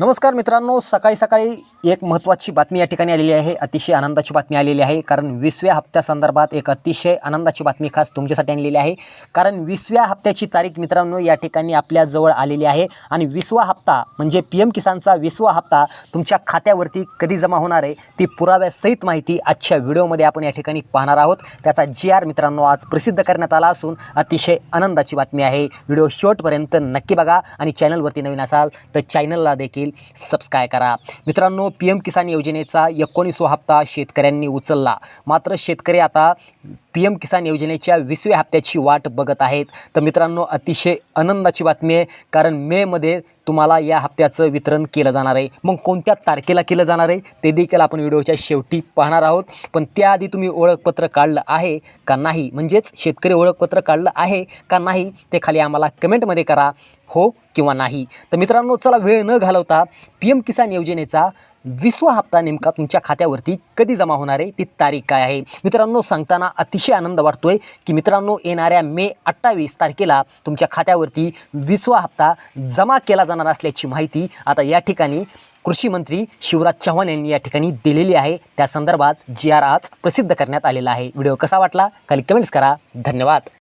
नमस्कार मित्रांनो सकाळी सकाळी एक महत्त्वाची बातमी या ठिकाणी आलेली आहे अतिशय आनंदाची बातमी आलेली आहे कारण वीसव्या हप्त्यासंदर्भात एक अतिशय आनंदाची बातमी खास तुमच्यासाठी आणलेली आहे. कारण वीसव्या हप्त्याची तारीख मित्रांनो या ठिकाणी आपल्याजवळ आलेली आहे आणि वीसवा हप्ता म्हणजे पी एम किसानचा वीसवा हप्ता तुमच्या खात्यावरती कधी जमा होणार आहे ती पुराव्यासहित माहिती आजच्या व्हिडिओमध्ये आपण या ठिकाणी पाहणार आहोत. त्याचा जी आर मित्रांनो आज प्रसिद्ध करण्यात आला असून अतिशय आनंदाची बातमी आहे. व्हिडिओ शेवटपर्यंत नक्की बघा आणि चॅनलवरती नवीन असाल तर चॅनलला देखील सबस्क्राईब करा. मित्रांनो पी एम किसान योजनेचा एकोणीसवा हप्ता शेतकऱ्यांनी उचलला. मात्र शेतकरी आता पी एम किसान योजनेच्या वीसव्या हप्त्याची वाट बघत आहेत. तर मित्रांनो अतिशय आनंदाची बातमी आहे कारण मेमध्ये तुम्हाला या हप्त्याचं वितरण केलं जाणार आहे. मग कोणत्या तारखेला केलं जाणार आहे ते देखील आपण व्हिडिओच्या शेवटी पाहणार आहोत. पण त्याआधी तुम्ही ओळखपत्र काढलं आहे का नाही म्हणजेच शेतकरी ओळखपत्र काढलं आहे का नाही ते खाली आम्हाला कमेंटमध्ये करा हो किंवा नाही. तर मित्रांनो चला वेळ न घालवता पी एम किसान योजनेचा विसवा हप्ता नेमका तुमच्या खात्यावरती कधी जमा होणार आहे? ती तारीख काय आहे? मित्रांनो सांगताना अतिशय आनंद वाटतोय की मित्रांनो येणाऱ्या मे अठ्ठावीस तारखेला तुमच्या खात्यावरती विसवा हप्ता जमा केला जाणार असल्याची माहिती आता या ठिकाणी कृषी मंत्री शिवराज चव्हाण यांनी या ठिकाणी दिलेली आहे. त्या संदर्भात जी आर आज प्रसिद्ध करण्यात आलेला आहे. व्हिडिओ कसा वाटला? खाली कमेंट्स करा. धन्यवाद.